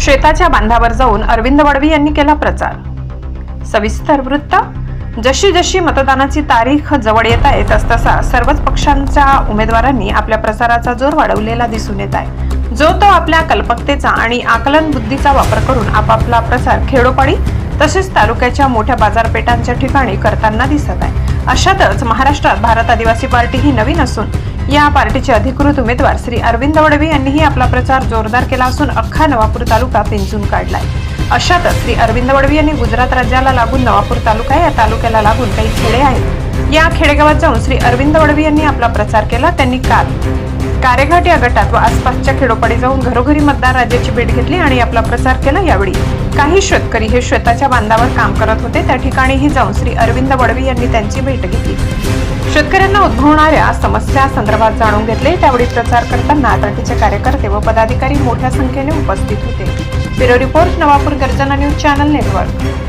शेताच्या बांधावर जाऊन अरविंद वडवी यांनी केला प्रचार. सविस्तर वृत्त जशी जशी मतदानाची तारीख जवळ येत आहे तसतसा सर्वच पक्षांच्या उमेदवारांनी आपल्या प्रचाराचा जोर वाढवलेला दिसून येत आहे. जो तो आपल्या कल्पकतेचा आणि आकलन बुद्धीचा वापर करून आपापला प्रसार खेडोपाडी तसेच तालुक्याच्या मोठ्या बाजारपेठांच्या ठिकाणी करताना दिसत आहे. अशातच महाराष्ट्रात भारत आदिवासी पार्टी ही नवीन असून या पार्टीचे अधिकृत उमेदवार श्री अरविंद वडवी यांनीही आपला प्रचार जोरदार केला असून अख्खा नवापूर तालुका पिंजून काढलाय. अशातच श्री अरविंद वडवी यांनी गुजरात राज्याला लागून नवापूर तालुका या तालुक्याला लागून काही खेडे आहेत. या खेडेगावात जाऊन श्री अरविंद वडवी यांनी आपला प्रचार केला त्यांनी काल कारेघाट या गटात व आसपासच्या खेडोपाडी जाऊन घरोघरी मतदार राज्याची भेट घेतली आणि आपला प्रचार केला यावेळी. काही शेतकरी हे शेताच्या बांधावर काम करत होते. त्या ठिकाणीही जाऊन श्री अरविंद वडवी यांनी त्यांची भेट घेतली. शेतकऱ्यांना उद्भवणाऱ्या समस्या संदर्भात जाणून घेतले. त्यावेळी प्रचार करताना पार्टीचे कार्यकर्ते व पदाधिकारी मोठ्या संख्येने उपस्थित होते. ब्युरो रिपोर्ट नवापूर गर्जना न्यूज चॅनल नेटवर्क.